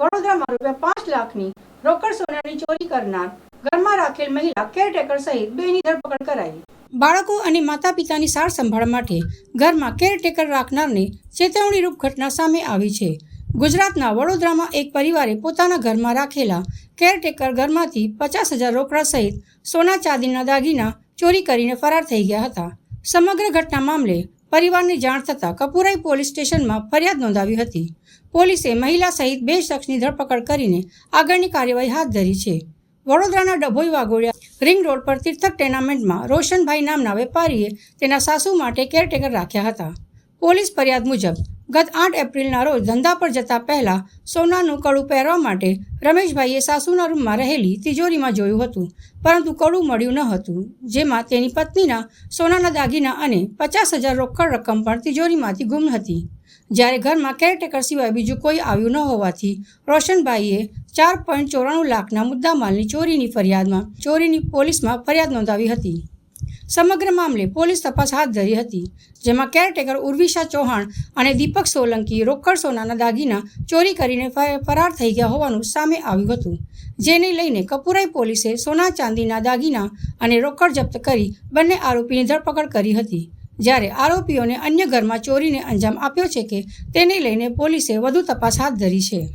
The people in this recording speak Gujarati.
વડોદરામાં રૂપિયા પાંચ લાખની રોકડ સોનાની ચોરી કરનાર ઘરમાં રાખેલ મહિલા કેરટેકર સહિત બેની ધરપકડ કરાઈ. બાળકો અને માતા પિતાની સાર સંભાળ માટે ઘરમાં કેરટેકર રાખનારને ચેતવણીરૂપ ઘટના સામે આવી છે. ગુજરાતના વડોદરામાં એક પરિવારે પોતાના ઘરમાં રાખેલા કેરટેકર ઘરમાંથી પચાસ હજાર રોકડા સહિત સોના ચાંદીના દાગીના ચોરી કરીને ફરાર થઈ ગયા હતા. સમગ્ર ઘટના મામલે પરિવારને જાણ થતાં કપુરાઈ પોલીસ સ્ટેશનમાં ફરિયાદ નોંધાવી હતી. પોલીસે મહિલા સહિત બે શખ્સની ધરપકડ કરીને આગળની કાર્યવાહી હાથ ધરી છે. વડોદરાના ડભોઈ વાઘોડિયા રિંગ રોડ પર તીર્થક ટેનામેન્ટમાં રોશનભાઈ નામના વેપારીએ તેના સાસુ માટે કેરટેકર રાખ્યા હતા. પોલીસ ફરિયાદ મુજબ ગત આઠ એપ્રિલના રોજ ધંધા પર જતા પહેલા સોનાનું કડું પહેરવા માટે રમેશભાઈએ સાસુના રૂમમાં રહેલી તિજોરીમાં જોયું હતું. પરંતુ કડું મળ્યું ન હતું. જેમાં તેની પત્નીના સોનાના દાગીના અને પચાસ હજાર રોકડ રકમ પણ તિજોરીમાંથી ગુમ હતી. જ્યારે ઘરમાં કેરટેકર સિવાય બીજું કોઈ આવ્યું ન હોવાથી રોશનભાઈએ ચાર પોઈન્ટ ચોરાણું લાખના મુદ્દામાલની ચોરીની ફરિયાદમાં ચોરીની પોલીસમાં ફરિયાદ નોંધાવી હતી. સમગ્ર મામલે પોલીસ તપાસ હાથ ધરી હતી, જેમાં કેરટેકર ઉર્વિશા ચૌહાણ અને દીપક સોલંકી રોકડ સોનાના દાગીના ચોરી કરીને ફરાર થઈ ગયા હોવાનું સામે આવ્યું હતું, જેને લઈને કપુરાઈ પોલીસે સોના ચાંદીના દાગીના અને રોકડ જપ્ત કરી બંને આરોપીની ધરપકડ કરી હતી. જ્યારે આરોપીઓને અન્ય ઘરમાં ચોરીને અંજામ આપ્યો છે કે તેને લઈને પોલીસે વધુ તપાસ હાથ ધરી છે.